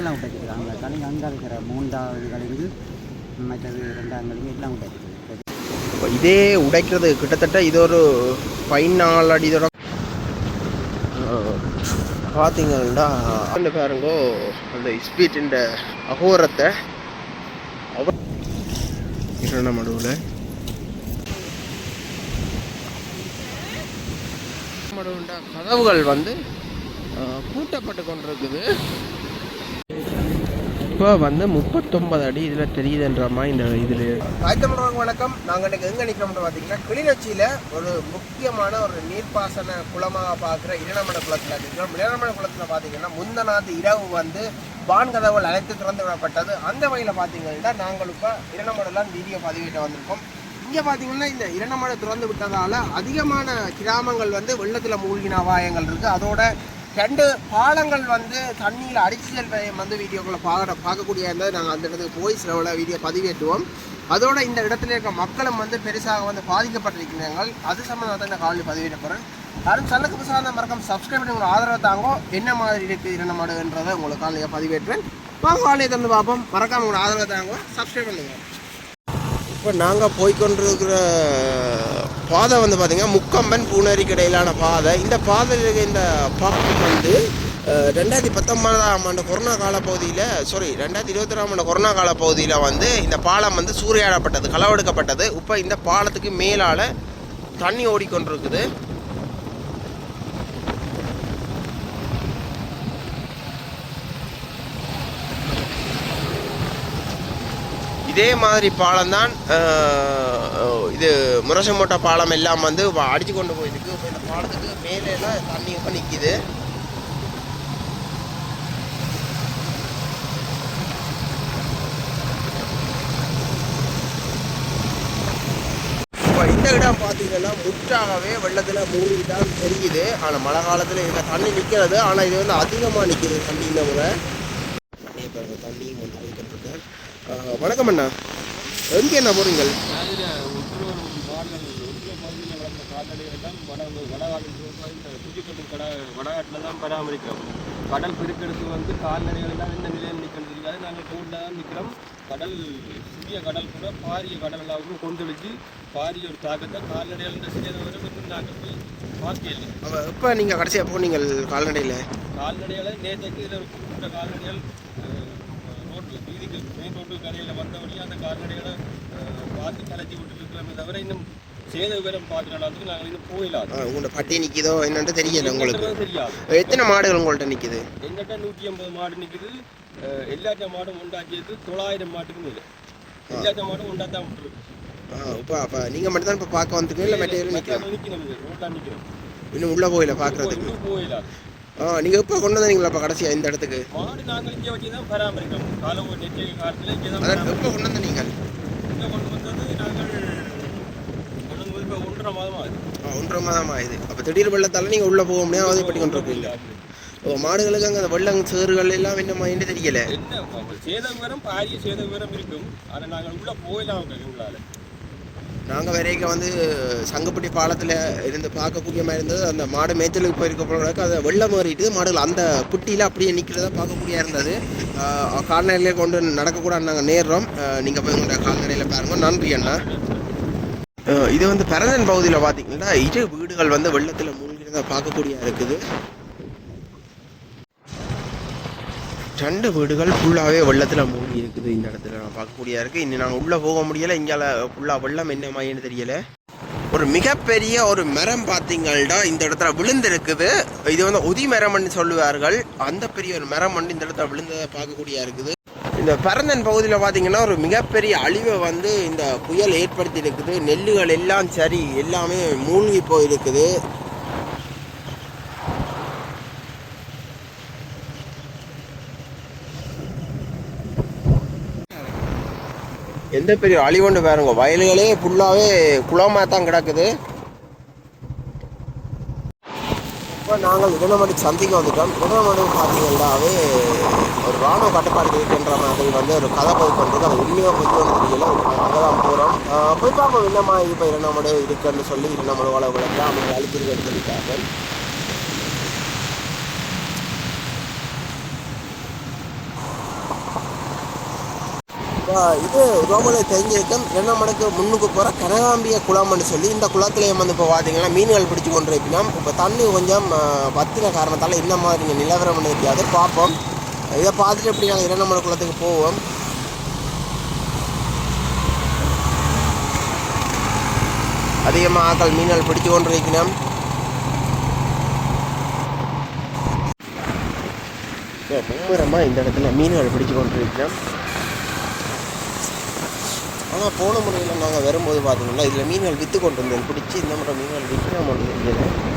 கலிங்கெல்லாம் விட்டாச்சிருக்காங்க கலிங்க அங்கே இருக்கிற மூன்றாவது கலிங்கு மற்றது ரெண்டாம் கலிங்கு எல்லாம் இப்போ இதே உடைக்கிறது கிட்டத்தட்ட இது ஒரு பதினாலு அடி இதோட பார்த்தீங்கன்னா அந்த பாருங்கோ அந்த ஸ்பீட்டின் அகோரத்தை இரண்டாம் மடுவில் மடுவுண்ட கதவுகள் வந்து பூட்டப்பட்டு கொண்டிருக்குது. இப்போ வந்து முப்பத்தொன்பது அடி இதில் தெரியுதுன்ற மாதிரி இந்த இதில் ஆயத்தமிழக வணக்கம். நாங்கள் இன்றைக்கி எங்கே நிற்கிறோம்னு பார்த்தீங்கன்னா கிளிநொச்சியில் ஒரு முக்கியமான ஒரு நீர்ப்பாசன குளமாக பார்க்குற இரணமண குளத்தில் இருக்கிறோம் இரணமண குளத்தில் பார்த்தீங்கன்னா முந்தநாத்து இரவு வந்து வான்கதவுகள் அனைத்து திறந்து விடப்பட்டது. அந்த வகையில் பார்த்தீங்கன்னா நாங்கள் இப்போ இரணமடலாம் வீடியோ பதிவிட்டு வந்திருக்கோம். இங்கே பார்த்தீங்கன்னா இந்த இரணமடை திறந்து விட்டதால் அதிகமான கிராமங்கள் வந்து வெள்ளத்தில் மூழ்கின அபாயங்கள் இருக்குது அதோட ரெண்டு பாலங்கள் வந்து தண்ணியில் அடிச்சு செல்வதையும் வந்து வீடியோக்களை பார்க்க பார்க்கக்கூடிய இருந்தது நாங்கள் அந்த இடத்துக்கு போய் செலவில் வீடியோ பதிவேற்றுவோம். அதோட இந்த இடத்துல இருக்க மக்களும் வந்து பெருசாக வந்து பாதிக்கப்பட்டிருக்கிறார்கள். அது சம்மந்தமாக தான் இந்த காலையில் பதிவிட போகிறேன் யாரும் சல்லுக்கு மறக்கம் மறக்காம சப்ஸ்கிரைப் பண்ணி உங்களை ஆதரவு தாங்கோ என்ன மாதிரி இருக்குது என்ன மாடுன்றதை உங்களுக்கு காலையில் பதிவேற்றுவேன். வாங்க காலையை தந்து பார்ப்போம். மறக்காம உங்களை ஆதரவு தாங்கோ சப்ஸ்கிரைப் பண்ணுங்கள் இப்போ நாங்கள் போய்க்கொண்டிருக்கிற பாதை வந்து பார்த்தீங்கன்னா முக்கம்பன் பூனேரிக்கு இடையிலான பாதை. இந்த பாதையில் இந்த பாக்கம் வந்து ரெண்டாயிரத்தி பத்தொன்பதாம் ஆண்டு கொரோனா கால பகுதியில் சாரி ரெண்டாயிரத்தி இருபத்தொறாம் ஆண்டு கொரோனா கால பகுதியில் வந்து இந்த பாலம் வந்து சூறையாடப்பட்டது களவெடுக்கப்பட்டது. இப்போ இந்த பாலத்துக்கு மேலால் தண்ணி ஓடிக்கொண்டிருக்குது. இதே மாதிரி பாலம் தான் இது முரசமோட்டா பாலம் எல்லாம் வந்து அடித்து அடிச்சு கொண்டு போயிருக்கு. இப்போ இந்த பாலத்துக்கு மேலே தண்ணி இப்போ நிற்கிது இப்போ இந்த இடம் பார்த்தீங்கன்னா முற்றாகவே வெள்ளத்தில் மூடி தான் தெரியுது. ஆனால் மழை காலத்தில் இந்த தண்ணி நிற்கிறது ஆனால் இது வந்து அதிகமாக நிற்கிது தண்ணி இந்த முறை தண்ணி தண்ணியும் வந்து போய்கிட்டு வணக்கம் அண்ணா. எங்கே என்ன போறீங்க வடகாட்டில் தான் பராமரிக்கிறோம் கடல் பெருக்கெடுத்து வந்து கால்நடைகள் எல்லாம் என்ன நிலையில் நிற்கிறது இருக்காது நாங்கள் தான் நிற்கிறோம். கடல் சிறிய கடல் கூட பாரிய கடல் எல்லாம் கொந்தளிச்சு பாரிய ஒரு தாக்கத்தை கால்நடைகள் சிறிய வரை வந்து நாங்கள் போய் பார்க்கல இப்போ நீங்கள் கடைசியாக போனீங்க கால்நடையில்? கால்நடைகளை நேற்றைக்கு இதில் ஒரு குறிப்பிட்ட கால்நடைகள் ரோட்டில் வீதிக்கு ரோட்டு கரையில் வந்தபடியே அந்த கால்நடைகளை பார்த்து கலைச்சி விட்டுருக்கிறோமே தவிர இன்னும் சேத விவரம் பார்க்குற அளவுக்கு நாங்கள் இன்னும் போயிடலாம் உங்களோட பட்டி நிற்கிதோ என்னன்னு தெரியல உங்களுக்கு. தெரியாது. எத்தனை மாடுகள் உங்கள்கிட்ட நிற்கிது எங்கிட்ட நூற்றி ஐம்பது மாடு நிற்குது எல்லாத்த மாடும் உண்டாக்கியது தொள்ளாயிரம் மாட்டுக்கு மேலே. எல்லாத்த மாடும் உண்டாத்தான் விட்டுருக்கு. இப்போ அப்போ நீங்கள் மட்டும் தான் இப்போ பார்க்க வந்துருக்கீங்க இல்லை மற்ற பேரும் நிற்கலாம் நிற்கணும் ரோட்டாக நிற்கிறோம் இன்னும் உள்ளே போயில பார்க்குறதுக்கு போயிடலாம் ஆ நீங்கள் இப்போ கொண்டு வந்தீங்களா இப்போ கடைசியாக இந்த இடத்துக்கு? மாடு நாங்கள் இங்கே வச்சு தான் பராமரிக்கிறோம். காலை ஒரு நெச்சரிக்கை காலத்தில் இங்கே தான் அதான் எப்போ கொண்டு வந்த நீங்கள் இங்கே கொண்டு வந்தது நாங்கள் கொண்டு வந்து இப்போ ஒன்றரை மாதம் ஆகுது. ஆ ஒன்றரை மாதம் ஆகுது. அப்போ திடீர் வெள்ளத்தால் நீங்கள் உள்ளே போக முடியாது அவதிப்பட்டு கொண்டு இருக்கீங்க ஓ மாடுகளுக்கு அங்கே அந்த வெள்ளம் சேறுகள் எல்லாம் என்ன மாதிரி தெரியல. என்ன சேத விவரம் பாரிய சேத விவரம் இருக்கும். ஆனால் நாங்கள் உள்ளே போயிடலாம் உங்களால் நாங்கள் வரைக்கும் வந்து சங்கப்பட்டி பாலத்தில் இருந்து பார்க்கக்கூடிய மாதிரி இருந்தது. அந்த மாடு மேய்ச்சலுக்கு போயிருக்க போகிறதுக்கு அதை வெள்ளம் மாறிட்டு மாடுகள் அந்த புட்டியில் அப்படியே நிற்கிறத பார்க்கக்கூடிய இருந்தது. கால்நடையிலே கொண்டு நடக்கக்கூடாது நாங்கள் நேர்றோம். நீங்கள் போய் உங்களோட கால்நடையில் பாருங்க. நன்றி அண்ணா. இது வந்து பரந்தன் பகுதியில் பார்த்தீங்கன்னா இரு வீடுகள் வந்து வெள்ளத்தில் மூழ்கிறத பார்க்கக்கூடிய இருக்குது. ரெண்டு வீடுகள் ஃபுல்லாகவே வெள்ளத்தில் மூழ்கி இருக்குது இந்த இடத்துல. நான் பார்க்கக்கூடிய இருக்குது இன்னும் நாங்கள் உள்ளே போக முடியலை. இங்கால ஃபுல்லாக வெள்ளம் என்ன மாதிரின்னு தெரியலை. ஒரு மிகப்பெரிய ஒரு மரம் பார்த்தீங்கள்டா இந்த இடத்துல விழுந்திருக்குது. இது வந்து உதி மரம்னு சொல்லுவார்கள். அந்த பெரிய ஒரு மரம் வந்து இந்த இடத்துல விழுந்ததை பார்க்கக்கூடிய இருக்குது. இந்த பரந்தன் பகுதியில் பார்த்தீங்கன்னா ஒரு மிகப்பெரிய அழிவை வந்து இந்த புயல் ஏற்படுத்தி இருக்குது நெல்லுகள் எல்லாம் சரி எல்லாமே மூழ்கி போயிருக்குது. எந்த பெரிய அழிவுண்டு பாருங்க. வயல்களே ஃபுல்லாகவே குளமாக தான் கிடக்குது. இப்போ நாங்கள் உடனமடி சந்திக்க வந்துட்டோம். உடனமடி பார்த்தீங்கன்னாவே ஒரு ராணுவ கட்டுப்பாடு இருக்கின்ற மாதிரி வந்து ஒரு கதை போய் கொண்டிருக்கு. அது உண்மையாக போய் தெரியல. அங்கே தான் போகிறோம் போய் பார்ப்போம் என்னம்மா இப்போ இரண்டாமடு இருக்குன்னு சொல்லி இரண்டாமடு வள விளக்கா அவங்க அழிச்சிருக்கேன்னு சொல்லிட்டாங்க இது ரோமலை தெரிஞ்சிருக்கும் இரண்டாம் மடக்கு முன்னுக்கு போகிற கனகாம்பிய குளம்னு சொல்லி இந்த குளத்துலேயும் வந்து இப்போ பார்த்தீங்கன்னா மீன்கள் பிடிச்சி கொண்டு இருப்பினா இப்போ தண்ணி கொஞ்சம் அஹ், வத்தின காரணத்தால் என்ன மாதிரி நிலவரம் தெரியாது. பார்ப்போம். இதை பார்த்துட்டு எப்படி நாங்கள் இரண்டாம் குளத்துக்கு போவோம். அதிகமாக ஆக்கள் மீன்கள் பிடிச்சு கொண்டு இருக்கணும் மும்முரமாக இந்த இடத்துல மீன்கள் பிடிச்சு கொண்டு இருக்கணும் ஆனால் போன முறையில் நாங்கள் வரும்போது பார்த்தீங்கன்னா இதில் மீன்கள் விற்று கொண்டு வந்தேன் பிடிச்சி இந்த முறை மீன்கள் விற்க இருந்தது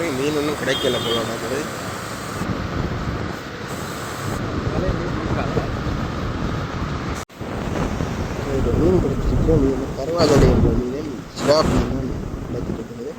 வரைக்கும் மீன் ஒன்றும் கிடைக்கல போல நமக்கு மீன் கிடைச்சிருக்கு மீன் கருவாதலை என்ற மீன்? சிலாப் மீன் கிடைச்சிருக்குது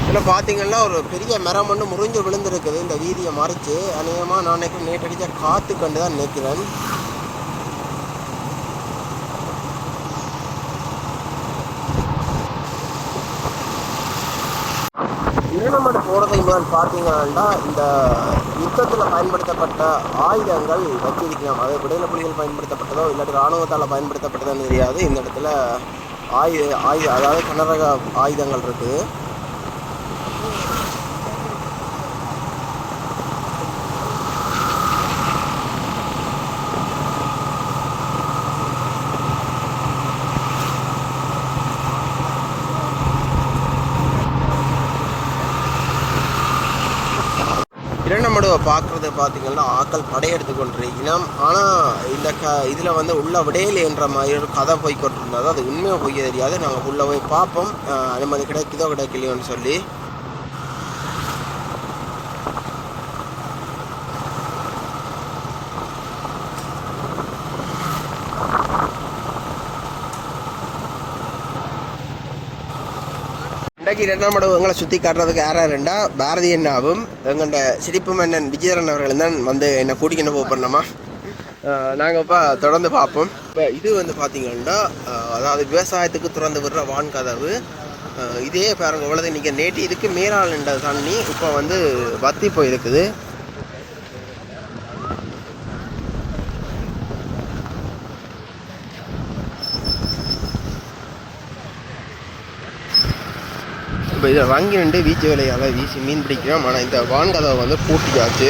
இதில் பார்த்தீங்கன்னா ஒரு பெரிய மரம் ஒன்று முறிஞ்சு விழுந்திருக்குது. இந்த வீதியை மறைச்சு அநேகமாக நான் நினைக்கிறேன் நேற்றடிச்ச காற்று கண்டு தான் நிற்கிறேன் இரண்டமடு போடுறது முதல் பார்த்தீங்கன்னா இந்த யுத்தத்தில் பயன்படுத்தப்பட்ட ஆயுதங்கள் வச்சிருக்கலாம். அது விடுதலை புலிகள் பயன்படுத்தப்பட்டதோ இல்லாட்டி இராணுவத்தால் பயன்படுத்தப்பட்டதோன்னு தெரியாது. இந்த இடத்துல ஆயு ஆயுத அதாவது கனரக ஆயுதங்கள் இருக்குது. பார்க்குறது பார்த்தீங்கன்னா ஆக்கள் படையெடுத்து கொண்டிருக்கணும் ஆனால் இந்த க இதில் வந்து உள்ள விடையில் என்ற மாதிரி ஒரு கதை போய் கொண்டிருந்தது அது உண்மையாக போய் தெரியாது. நாங்கள் உள்ளே போய் பார்ப்போம். அனுமதி கிடைக்குதோ கிடைக்கலையோன்னு சொல்லி. இன்றைக்கு இரண்டாம் மடவு எங்களை சுற்றி காட்டுறதுக்கு யாரா ரெண்டா பாரதி அண்ணாவும் எங்கள்ட சிரிப்பு மன்னன் விஜயரன் அவர்கள் தான் வந்து என்னை கூட்டிக்கின்னு போக பண்ணோமா நாங்கள் இப்போ தொடர்ந்து பார்ப்போம். இப்போ இது வந்து பார்த்தீங்கன்னா அதாவது விவசாயத்துக்கு திறந்து விடுற வான் கதவு. இதே பாருங்க இவ்வளவு இன்றைக்கி நேற்று இதுக்கு மேலால் தண்ணி இப்போ வந்து வத்தி போயிருக்குது. இப்போ இதில் வாங்கி ரெண்டு வீச்சு வேலையால் வீசி மீன் பிடிக்கிறோம். ஆனால் இந்த வான்கதை வந்து பூட்டியாச்சு.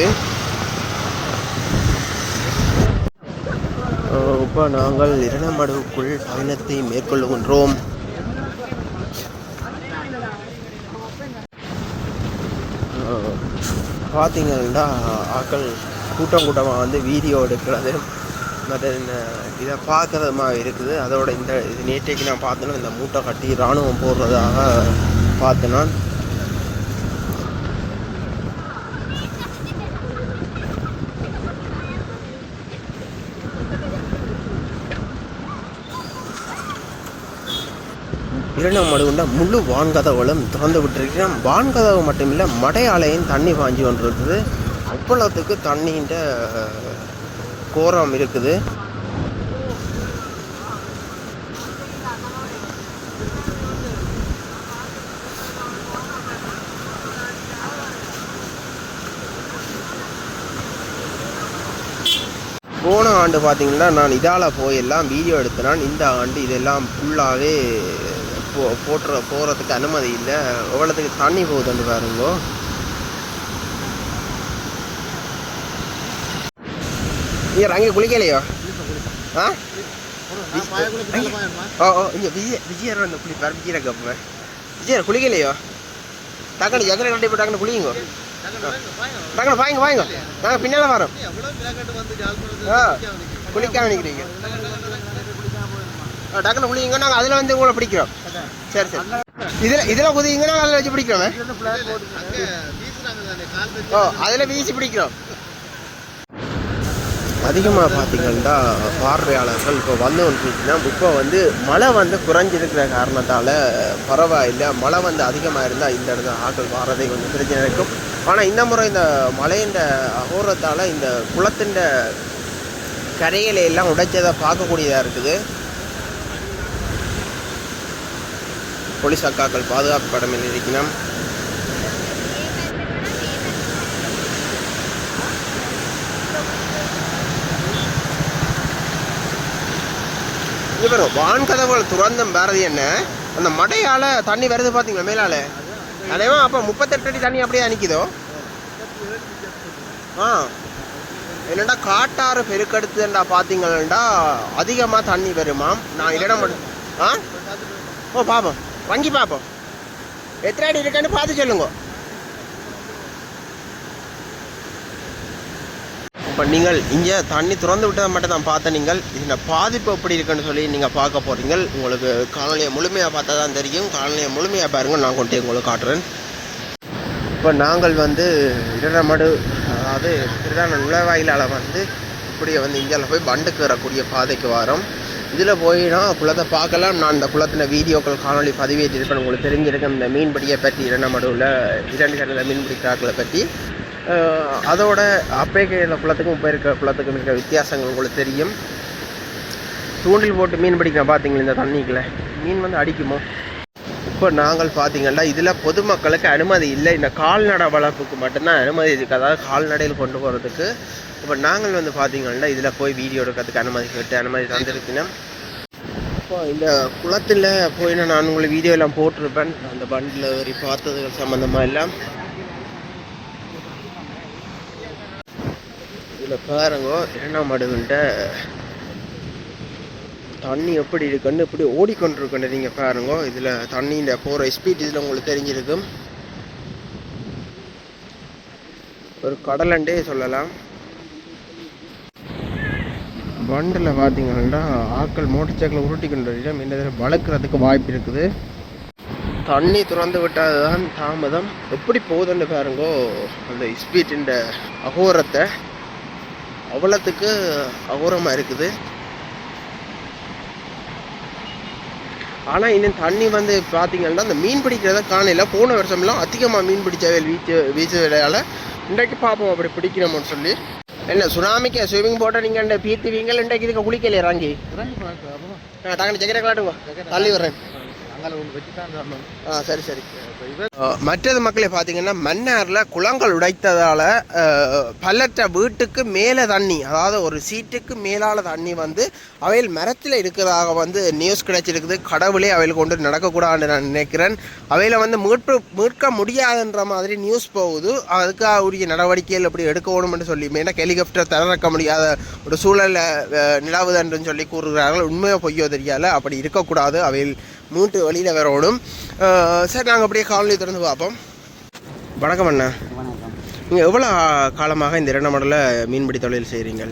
இப்போ நாங்கள் இரணமடுவுக்குள் பயணத்தை மேற்கொள்ளுகின்றோம். பார்த்தீங்கன்னா ஆக்கள் கூட்டம் கூட்டமாக வந்து வீடியோ எடுக்கிறது மற்ற இந்த இதை பார்க்குறது மாதிரி இருக்குது. அதோட இந்த இது நேற்றைக்கு நான் பார்த்தேன்னா இந்த மூட்டை கட்டி இராணுவம் போடுறதாக பார்த்தேன்? நான் இரண்டாம் மடுகுண்டா முழு வான்கதவுகளும் திறந்து விட்டுருக்கிறேன். வான்கதவு மட்டும் இல்லை மடையாலையும் தண்ணி பாஞ்சு கொண்டிருக்குது அவ்வளோத்துக்கு தண்ணின்ற கோரம் இருக்குது. போன ஆண்டு பார்த்தீங்கன்னா நான் இதால் போய் எல்லாம் வீடியோ எடுத்தேன். இந்த ஆண்டு இதெல்லாம் ஃபுல்லாகவே போ போட்டுற போகிறதுக்கு அனுமதி இல்லை. எவ்வளோத்துக்கு தண்ணி போகுதுன்னு பாருங்கோ. ஐயா அங்கே குளிக்கலையோ? ஆ? ஓ ஓ இங்கே விஜய் விஜயர் வந்து குளிப்பார் விஜயரை கப்புவேன் விஜயர் குளிக்கலையோ? டக்குனு எதிர கண்டிப்பாக டக்குனு குளிங்க டக்குனு வாங்க வாங்க. நாங்கள் பின்னால் வரோம். ஆ குளிக்காம நிற்கிறீங்க ஆ, டக்குனு குளிங்க நாங்கள் அதில் வந்து உங்களை பிடிக்கிறோம். சரி சரி. இதில் இதில் குதிங்க நாங்கள் அதில் வச்சு பிடிக்கிறோம். ஓ அதில் வீசி பிடிக்கிறோம். அதிகமாக பார்த்தீங்கன்னா பார்வையாளர்கள் இப்போ வந்து வந்துருச்சுன்னா இப்போ வந்து மழை வந்து குறைஞ்சிருக்கிற காரணத்தால் பரவாயில்லை. மழை வந்து அதிகமாக இருந்தால் இந்த இடத்துல ஆட்கள் வாரதை கொஞ்சம் பிரச்சனை இருக்கும் ஆனால் இந்த முறை இந்த மழையின் அகோரத்தால் இந்த குளத்தின் கரைகளை எல்லாம் உடைச்சதை பார்க்கக்கூடியதாக இருக்குது. போலீஸ் அக்காக்கள் பாதுகாப்பு படமில் இருக்கணும் இது பாருங்க வான் கதவுகள் துறந்தம் பாரதி என்ன? அந்த மடையால் தண்ணி வருது பார்த்தீங்களா மேலால்? அதேவா அப்போ முப்பத்தெட்டு அடி தண்ணி அப்படியே நிற்கிதோ ஆ. என்னடா காட்டாறு பெருக்கெடுத்துண்டா பார்த்தீங்கன்னா அதிகமாக தண்ணி வருமாம் நான் இல்லைனா மட்டும் ஆ? ஓ பார்ப்போம் வங்கி பார்ப்போம் எத்தனை அடி இருக்கான்னு பார்த்து சொல்லுங்க. இப்போ நீங்கள் இங்கே தண்ணி திறந்து விட்டதை மட்டும் தான் பார்த்த நீங்கள். இதில் பாதிப்பு எப்படி இருக்குன்னு சொல்லி நீங்கள் பார்க்க போகிறீங்க உங்களுக்கு காலநிலையை முழுமையாக பார்த்தா தான் தெரியும். காலநிலையை முழுமையாக பாருங்க. நான் கொண்டு உங்களுக்கு காட்டுறேன். இப்போ நாங்கள் வந்து இடமடு அதாவது திருடான நுழைவாயிலால் வந்து இப்படியே வந்து இந்தியாவில் போய் பண்டுக்கு வரக்கூடிய பாதைக்கு வரோம். இதில் போயினா குளத்தை பார்க்கலாம். நான் இந்த குளத்தில் வீடியோக்கள் காணொளி பதிவேற்றிருப்பேன். உங்களுக்கு தெரிஞ்சிருக்கேன் இந்த மீன்பிடியை பற்றி இடமடுவில் இரண்டு கடலில் மீன்பிடிக்கிறார்களை பற்றி. அதோட அப்பேக்கையில் குளத்துக்கும் இப்போ இருக்கிற குளத்துக்கும் இருக்கிற வித்தியாசங்கள் உங்களுக்கு தெரியும். தூண்டில் போட்டு மீன் பிடிக்கிறேன் பார்த்தீங்களா இந்த தண்ணிக்குள்ள? மீன் வந்து அடிக்குமோ? இப்போ நாங்கள் பார்த்தீங்கன்னா இதில் பொதுமக்களுக்கு அனுமதி இல்லை. இந்த கால்நடை வளர்ப்புக்கு மட்டும்தான் அனுமதி இருக்குது அதாவது கால்நடையில் கொண்டு போகிறதுக்கு இப்போ நாங்கள் வந்து பார்த்தீங்கன்னா இதில் போய் வீடியோ எடுக்கிறதுக்கு அனுமதி கேட்டு அனுமதி தந்திருக்கணும் இப்போ இந்த குளத்தில் போய் நான் உங்களுக்கு வீடியோ எல்லாம் போட்டிருப்பேன். அந்த பண்டில் வரி பார்த்ததுகள் சம்மந்தமாக எல்லாம். இதில் பாருங்க இரண்டாம் மாடுகள்கிட்ட தண்ணி எப்படி இருக்குன்னு இப்படி ஓடிக்கொண்டிருக்குன்னு நீங்கள் பாருங்க. இதில் தண்ணியின் போகிற ஸ்பீட் இதில் உங்களுக்கு தெரிஞ்சிருக்கும் ஒரு கடலண்டே சொல்லலாம். வண்டில் பார்த்தீங்கன்னா ஆட்கள் மோட்டர் சைக்கிள் உருட்டி கொண்டு இடம் இந்த இதில் வளர்க்குறதுக்கு வாய்ப்பு இருக்குது. தண்ணி திறந்து விட்டால் தான் தாமதம். எப்படி போகுதுன்னு பாருங்கோ. அந்த ஸ்பீட்டின் அகோரத்தை அவ்வளோத்துக்கு அகோரமாக இருக்குது. ஆனால் இன்னும் தண்ணி வந்து பார்த்தீங்கன்னா அந்த மீன் பிடிக்கிறத காணையில போன வருஷம்லாம் அதிகமாக மீன் பிடிச்சவே வீச்சு வீச்சுவதால் இன்றைக்கு பார்ப்போம் அப்படி பிடிக்கிறோம்னு சொல்லி. என்ன சுனாமிக்கு ஸ்விம்மிங் போட்டால் நீங்கள் இந்த பீத்துவீங்க இன்றைக்கு இதுக்கு குளிக்கலையே இறங்கி தங்கி ஜெகரை காட்டுங்க தள்ளி வர்றேன் சரி சரி. மற்றது மக்களை பார்த்தீங்கன்னா மன்னாரில் குளங்கள் உடைத்ததால் பல்லற்ற வீட்டுக்கு மேலே தண்ணி அதாவது ஒரு சீட்டுக்கு மேலான தண்ணி வந்து அவையில் மரத்தில் இருக்கிறதாக வந்து நியூஸ் கிடைச்சிருக்குது. கடவுளே அவையில் கொண்டு நடக்கக்கூடாதுன்னு நான் நினைக்கிறேன். அவையில் வந்து மீட்பு மீட்க முடியாதுன்ற மாதிரி நியூஸ் போகுது. அதுக்கு உரிய நடவடிக்கைகள் எப்படி எடுக்கணும்னு சொல்லி மெயினாக ஹெலிகாப்டர் தரக்க முடியாத ஒரு சூழலில் நிலவுதன்று சொல்லி கூறுகிறார்கள். உண்மையோ பொய்யோ தெரியல அப்படி இருக்கக்கூடாது. அவையில் மூட்டு வழியில் வரணும் சரி நாங்கள் அப்படியே காலனி திறந்து பார்ப்போம். வணக்கம் அண்ணா. நீங்கள் எவ்வளோ காலமாக இந்த இரண்டு மாடலில் மீன்பிடி தொழில் செய்கிறீங்க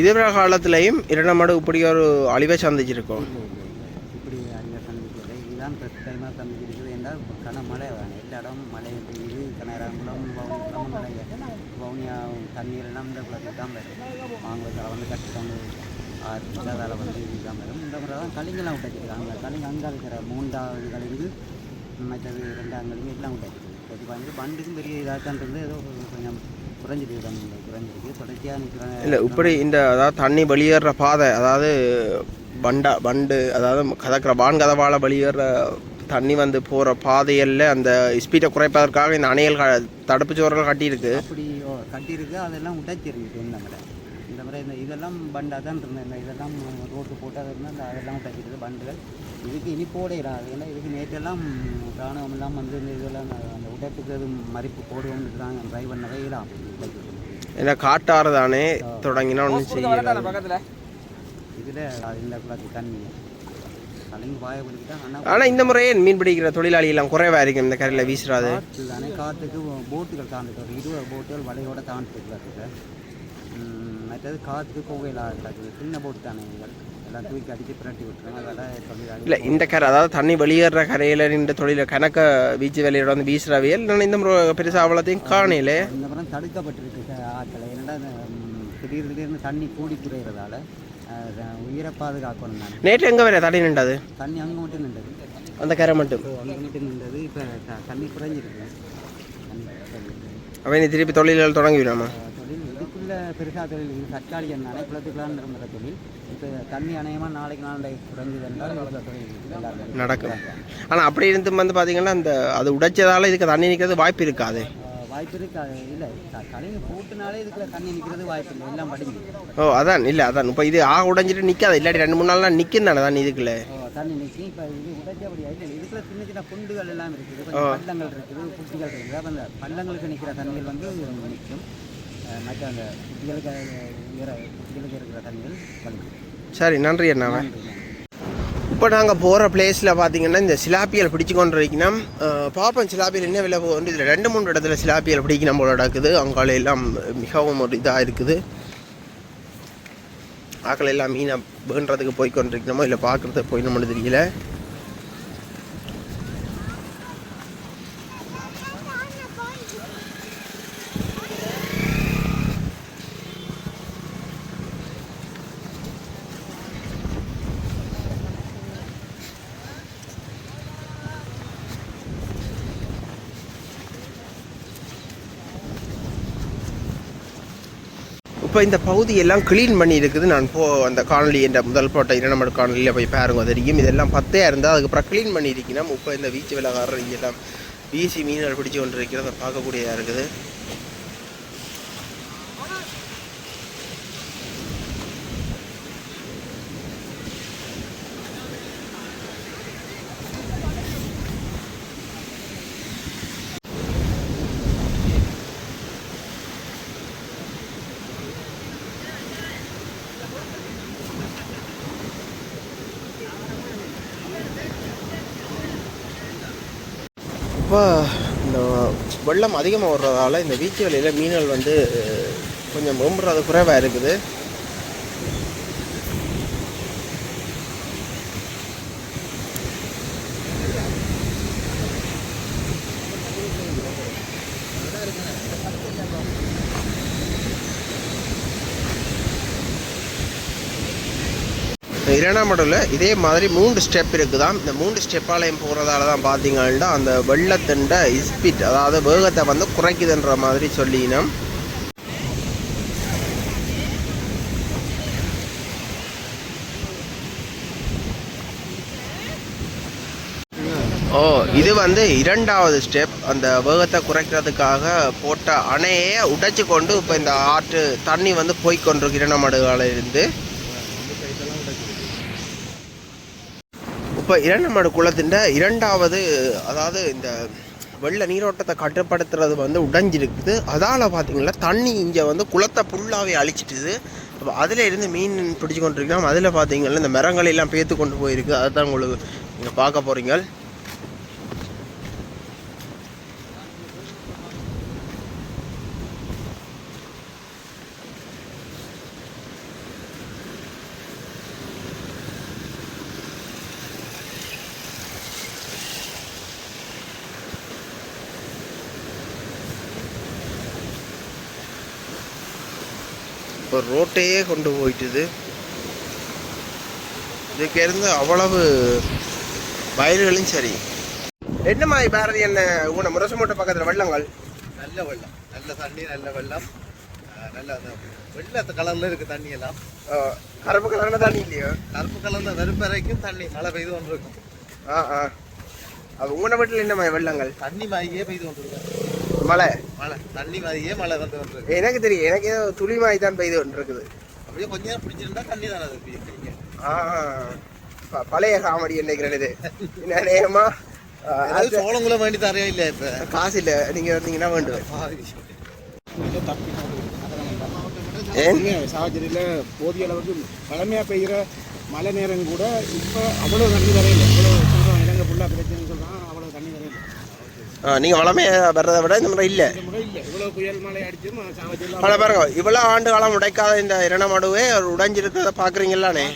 இதுவரை காலத்துலேயும் இரண்டு மாடு இப்படி ஒரு அழிவை சந்திச்சிருக்கோம் இல்லை இல்லை இல்லை. இப்படி அங்கே சந்திக்கல. இதுதான் ஃபஸ்ட் டைமாக சந்திச்சிருக்குது என்றால் கன மழை வேணும் எல்லா இடமும் மழை பெய்யுது கனராங்குளம் வவுனியாவும் மழைங்க வவுனியா தண்ணீரெல்லாம் இந்த குளத்துக்கு தான் வரும் வந்து கட்டிட்டாங்க ஆறு இல்லாதால வந்து இதுதான் வரும் இந்த முறை தான் கலிங்கெல்லாம் விட்டுச்சிருக்காங்க கலிங்க அங்கே இருக்கிற மூன்றாவது கலிங்கு மற்றது ரெண்டாம் கலிங்கு எல்லாம் விட்டுச்சிருக்கு இப்போ வந்து பண்டுக்கும் பெரிய இதாக தான் இருந்து ஏதோ கொஞ்சம் குறைஞ்சிருக்கு தண்ணி குறைஞ்சிருக்கு. தொடர்ச்சியாக நிற்கிற இல்லை இப்படி இந்த அதாவது தண்ணி வெளியேற பாதை அதாவது பண்டா பண்டு அதாவது கதக்கிற வான் கதவால் வெளியேற தண்ணி வந்து போகிற பாதையில் அந்த ஸ்பீடை குறைப்பதற்காக இந்த அணைகள் தடுப்பு சுவர்கள் கட்டியிருக்கு. அப்படி கட்டியிருக்கு. அதெல்லாம் உடைச்சிருக்கு இந்த இந்த இதெல்லாம் பண்டாக தான் இருந்தது. இந்த இதெல்லாம் ரோட்டு போட்டு அது இருந்தால் அந்த அதெல்லாம் உடைக்கிறது பண்டுகள் இதுக்கு இனி போடையிடாது ஏன்னா இதுக்கு நேற்றெல்லாம் ராணுவம் எல்லாம் வந்து இந்த இதெல்லாம் அந்த உடைப்புக்கு அது மறிப்பு போடுவோம்னு தான் ட்ரை பண்ணவே இல்லாம் ஏன்னா காட்டாறு தானே தொடங்கினா ஒன்றும் செய்யலாம் பக்கத்துல? இதில் இந்த குளத்து தண்ணி. ஆனால் இந்த முறையே மீன் பிடிக்கிற தொழிலாளி எல்லாம் குறைவா இருக்கும் இந்த கரையில் வீசுறாது. காற்றுக்கு போட்டுகள் தாண்டிட்டு இருபது போட்டுகள் வலையோட தாண்டிட்டு கிடக்குது மற்றது காற்று புகையில கிடக்குது சின்ன போட்டு தானே எல்லாம் தூக்கி அடித்து பிரட்டி விட்டுருங்க அதெல்லாம் தொழிலாளி இல்லை இந்த கரை அதாவது தண்ணி வெளியேற கரையில் நின்ற தொழில கணக்க வீச்சு வெளியிட வந்து வீசுறாவியல் நான் இந்த முறை பெருசாக அவ்வளோத்தையும் காணையில இந்த முறம் தடுக்கப்பட்டிருக்கு ஆட்கள் ஏன்னா திடீர் திடீர்னு தண்ணி கூடி குறையிறதால உயிரை பாதுகாக்கணும் நேற்று எங்கே வரைய தண்ணி நின்றது? தண்ணி அங்கே மட்டும் நின்றது. அந்த கரை மட்டும்? அங்கே மட்டும் நின்றது. இப்போ தண்ணி குறைஞ்சிருக்கு. அவன் திருப்பி தொழில்கள் தொடங்கி விடாமா அஹ் தொழில் இது தற்காலிகம் தானே குளத்துக்குள்ளான் இருக்கிற தொழில் இப்போ தண்ணி அணையமாக நாளைக்கு நாளை குறைஞ்சது என்றால் இந்த தொழில் நடக்கும். ஆனால் அப்படி இருந்து வந்து பார்த்தீங்கன்னா அந்த அது உடைச்சதால இதுக்கு தண்ணி நிற்கிறது வாய்ப்பு இருக்காது. வாய்ப்பு இருக்கு அது இல்லை கலைஞர் போட்டுனாலே இதுக்குள்ள தண்ணி நிற்கிறது வாய்ப்பு இல்லை. எல்லாம் படிஞ்சு ஓ அதான். இல்லை அதான். இப்போ இது ஆ உடைஞ்சிட்டு நிற்காது இல்லாட்டி ரெண்டு மூணு நாள்லாம் நிற்கும் தானே தண்ணி இதுக்குள்ள? தண்ணி நிற்கி இப்போ இது உடைச்சபடியா இல்லை இதுக்குள்ள சின்ன சின்ன குண்டுகள் எல்லாம் இருக்குது. பள்ளங்கள் இருக்குது குட்டிகள் இருக்குது. அப்போ அந்த பள்ளங்களுக்கு நிற்கிற தண்ணிகள் வந்து நிற்கும் மற்ற அந்த குட்டிகளுக்கு இருக்கிற தண்ணிகள் கழிக்கும் சரி நன்றி அண்ணாவா இப்போ நாங்கள் போகிற பிளேஸில் பார்த்தீங்கன்னா இந்த சிலாப்பியல் பிடிச்சு கொண்டு இருக்கணும் பாப்போம் சிலாப்பியல் என்ன விலை போகுது இதில் ரெண்டு மூணு இடத்துல சிலாப்பியல் பிடிக்கணும் போல நடக்குது. அங்கால எல்லாம் மிகவும் ஒரு இதாக இருக்குது. ஆக்கள் எல்லாம் மீனை வேண்டுறதுக்கு போய் கொண்டிருக்கணுமோ இல்லை பார்க்குறதுக்கு போயிடணும்னு தெரியல. இப்போ இந்த பகுதியெல்லாம் க்ளீன் பண்ணி இருக்குது. நான் போ அந்த காணொலி என்ற முதல் போட்ட இரண்டு காணொலியில் போய் பாருங்க. தெரியும். இதெல்லாம் பத்தே இருந்தால் அதுக்கப்புறம் க்ளீன் பண்ணி இருக்கணும் இப்போ இந்த வீச்சு விலகாரர் இங்கெல்லாம் வீசி மீன்கள் பிடிச்சி கொண்டு இருக்கிறத பார்க்கக்கூடியதாக இருக்குது. இப்போ இந்த வெள்ளம் அதிகமாக வர்றதால இந்த வீச்சு வலையில் மீன்கள் வந்து கொஞ்சம் மேம்புறது குறைவாக இருக்குது. இரண்டாம் மடலில் இதே மாதிரி மூன்று ஸ்டெப் இருக்குதாம் இந்த மூன்று ஸ்டெப்பாலையும் போகிறதால தான் பார்த்தீங்கன்னா அந்த வெள்ளத்தண்ட இஸ்பிட் அதாவது வேகத்தை வந்து குறைக்குதுன்ற மாதிரி சொல்லினோம். ஓ இது வந்து இரண்டாவது ஸ்டெப். அந்த வேகத்தை குறைக்கிறதுக்காக போட்ட அணையை உடைச்சு கொண்டு இப்போ இந்த ஆற்று தண்ணி வந்து போய்கொண்டிருக்கு இரண்டாம் இருந்து. இப்போ இரண்டாமடு குளத்தின் இரண்டாவது அதாவது இந்த வெள்ள நீரோட்டத்தை கட்டுப்படுத்துறது வந்து உடைஞ்சிருக்குது. அதால் பார்த்தீங்கன்னா தண்ணி இங்கே வந்து குளத்தை ஃபுல்லாகவே அழிச்சிட்டுது. அப்போ அதில் இருந்து மீன் பிடிச்சி கொண்டு அதில் பார்த்தீங்கன்னா இந்த மரங்களெல்லாம் பேத்து கொண்டு போயிருக்கு. அதை தான் உங்களுக்கு நீங்கள் பார்க்க போகிறீங்க இப்போ ரோட்டையே கொண்டு போயிட்டுது. இதுக்கு இருந்து அவ்வளவு வயல்களும் சரி. என்ன மாதிரி பாரதி என்ன? உன முரசமோட்டை பக்கத்தில் வெள்ளங்கள்? நல்ல வெள்ளம். நல்ல தண்ணி நல்ல வெள்ளம். நல்ல அந்த வெள்ளத்து கலர்ல இருக்கு தண்ணி எல்லாம். கருப்பு கலர்ல தண்ணி இல்லையோ? கருப்பு கலர்ல வெறும் வரைக்கும் தண்ணி மழை பெய்து கொண்டு இருக்கும் ஆ. ஆ உங்களோட வீட்டில் என்ன மாதிரி வெள்ளங்கள்? தண்ணி மாதிரியே பெய்து கொண்டு இருக்கும் மழை. மழை. தண்ணி மாதிரியே மழை வந்து இருக்கு எனக்கு தெரியும். எனக்கு ஏதோ துளி மாதிரி தான் பெய்து இருக்குது அப்படியே கொஞ்ச நேரம் பிடிச்சிருந்தா தண்ணி தானே அது. ஆ, ப- பழைய காமெடி என்னைக்கிறது? என்ன நேமா ஏதாவது சோளங்குள்ள வேண்டி தரையா இல்ல இப்ப? காசு இல்லை. நீங்க இருந்தீங்கன்னா வேண்டும் ஏன்? சாவச்சேரியில் போதிய அளவுக்கு பழமையாக பெய்கிற மழை நேரம் கூட இப்போ அவ்வளோ தண்ணி வரையில இவ்வளோ சொல்கிறோம் இலங்கை ஃபுல்லாக பிரச்சனைன்னு சொல்கிறான் ஆ, நீங்க வளமைய வர்றதை விட இந்த முறை இல்லை. இந்த முறை இல்லை. இவ்வளோ புயல் மழை அடிச்சு சாவச்சேரியில் பல பாருங்க இவ்வளவு ஆண்டு காலம் உடைக்காத இந்த இரணமடுவே உடைஞ்சிருக்கிறத பாக்குறீங்களானே?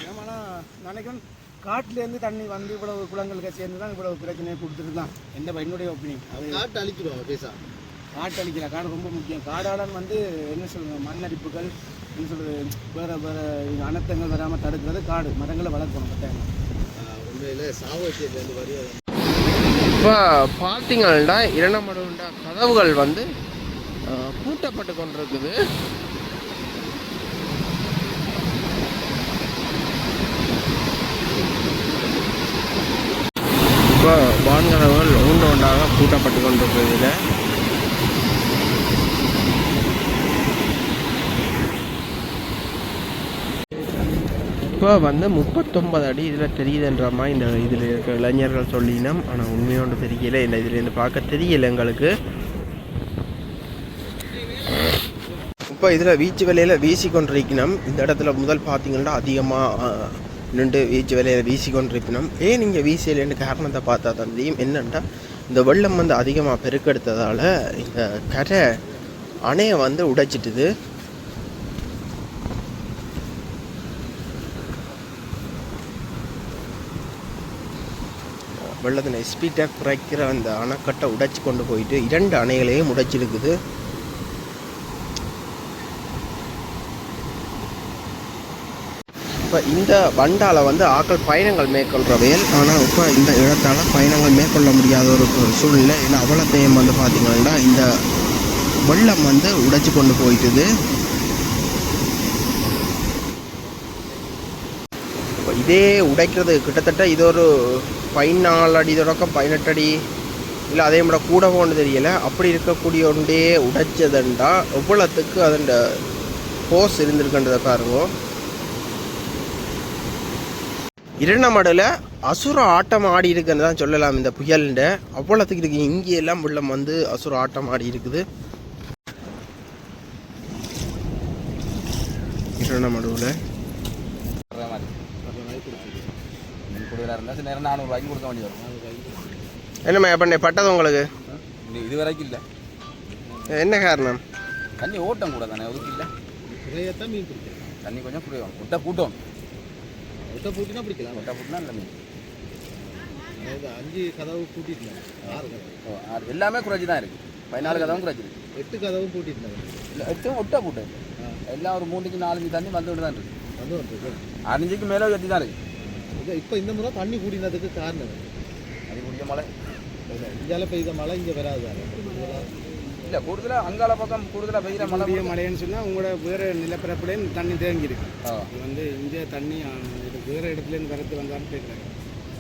நினைக்கிறேன் காட்டிலேருந்து தண்ணி வந்து இவ்வளவு குளங்களுக்கு சேர்ந்து தான் இவ்வளவு பிரச்சனையை கொடுத்துட்டு தான் எந்த என்னுடைய ஒப்பீனியன் காட்டு அழிச்சிடுவாங்க பேசா. காட்டு அழிக்கல காடு ரொம்ப முக்கியம். காடாளன் வந்து என்ன சொல்றது மண்ணரிப்புகள் என்ன சொல்றது வேற வேற அனர்த்தங்கள் வராமல் தடுக்கிறது காடு மரங்களை வளர்க்கணும் கட்டாயம். உண்மையில சாவச்சேரியில இருந்து வரி இப்போ பார்த்தீங்கன்னா இரணமடுண்ட கதவுகள் வந்து பூட்டப்பட்டு கொண்டிருக்குது. இப்போ வான்கதவுகள் ஒன்று ஒன்றாக பூட்டப்பட்டு கொண்டிருக்குது இதில். இப்போ வந்து முப்பத்தொம்பது அடி இதில் தெரியுதுன்ற மாதிரி இந்த இதில் இருக்க இளைஞர்கள் சொல்லினோம். ஆனால் உண்மையோண்டு தெரியல. இல்லை இதுலேருந்து பார்க்க தெரியல எங்களுக்கு. இப்போ இதில் வீச்சு வேலையில் வீசி கொண்டிருக்கணும் இந்த இடத்துல முதல் பார்த்தீங்கன்னா அதிகமாக நின்று வீச்சு வேலையில் வீசி கொண்டிருக்கணும் ஏன் நீங்கள் வீசலைன்னு காரணத்தை பார்த்தா தான் தெரியும் என்னென்னா இந்த வெள்ளம் வந்து அதிகமாக பெருக்கெடுத்ததால் இந்த கரை அணையை வந்து உடைச்சிட்டுது. வெள்ளத்தின் ஸ்பீட்டை குறைக்கிற அந்த அணைக்கட்டை உடைச்சி கொண்டு போயிட்டு இரண்டு அணைகளையும் உடைச்சிருக்குது. இப்போ இந்த வண்டால வந்து ஆக்கள் பயணங்கள் மேற்கொள்கிறவையல் ஆனால் இப்போ இந்த இடத்தால் பயணங்கள் மேற்கொள்ள முடியாத ஒரு சூழ்நிலை. ஏன்னா அவ்வளோத்தையும் வந்து பார்த்திங்கன்னா இந்த வெள்ளம் வந்து உடைச்சி கொண்டு போயிட்டுது. இதே உடைக்கிறது கிட்டத்தட்ட இது ஒரு பதினாலு அடி தொடக்கம் பதினெட்டு அடி. இல்லை அதே மாதிரி கூட போகணும் தெரியல. அப்படி இருக்கக்கூடிய ஒன்றே உடைச்சதுண்டா எவ்வளோத்துக்கு அதன் போஸ் இருந்திருக்குன்றதை பாருங்க. இரணமடல அசுர ஆட்டம் ஆடி இருக்குன்னு தான் சொல்லலாம் இந்த புயல்ன்ற அவ்வளோத்துக்கு இருக்கு இங்கே எல்லாம் வெள்ளம் வந்து அசுர ஆட்டம் ஆடி இருக்குது. இரணமடுவில் கூடுதலாக இருந்தால் சில நேரம் நானூறுரூவாய்க்கு கொடுக்க வேண்டி வரும். என்னம்மா பண்ண பட்டது உங்களுக்கு? இது வரைக்கும் இல்லை. என்ன காரணம்? தண்ணி ஓட்டம் கூட தானே ஒதுக்கு இல்லை. மீன் பிடிக்கலாம் தண்ணி கொஞ்சம் குறையும் முட்டை கூட்டம். ஒட்ட பூட்டினா பிடிக்கலாம். முட்டை கூட்டினா இல்லை மீன். அதாவது அஞ்சு கதவு பூட்டிருந்தாங்க ஆறு கதவு. ஓ, அது எல்லாமே குறைச்சி தான் இருக்குது பதினாலு கதவும் குறைச்சிருக்கு எட்டு கதவும் பூட்டிருந்தாங்க இல்லை எட்டும் ஒட்டை கூட்டம் இல்லை எல்லாம் ஒரு மூணுக்கு நாலஞ்சு தண்ணி வந்துட்டு தான் இருக்குது வந்து அஞ்சுக்கு மேலே எத்தி தான் இருக்குது இப்போ இந்த முறை தண்ணி கூடினதுக்கு காரணம்? அது முடிய மழை. இல்ல, இந்தியால பெய்த மழை இங்கே வராது இல்லை கூடுதலாக அங்கால பக்கம் கூடுதலாக பெய்கிற மழை மழை மழைன்னு சொன்னால் உங்களோட வேறு நிலப்பரப்புலேருந்து தண்ணி தேங்கி இருக்கு ஆ. இது வந்து இந்தியா தண்ணி வேறு இடத்துலேருந்து வரது வந்தாலும் கேட்குறாங்க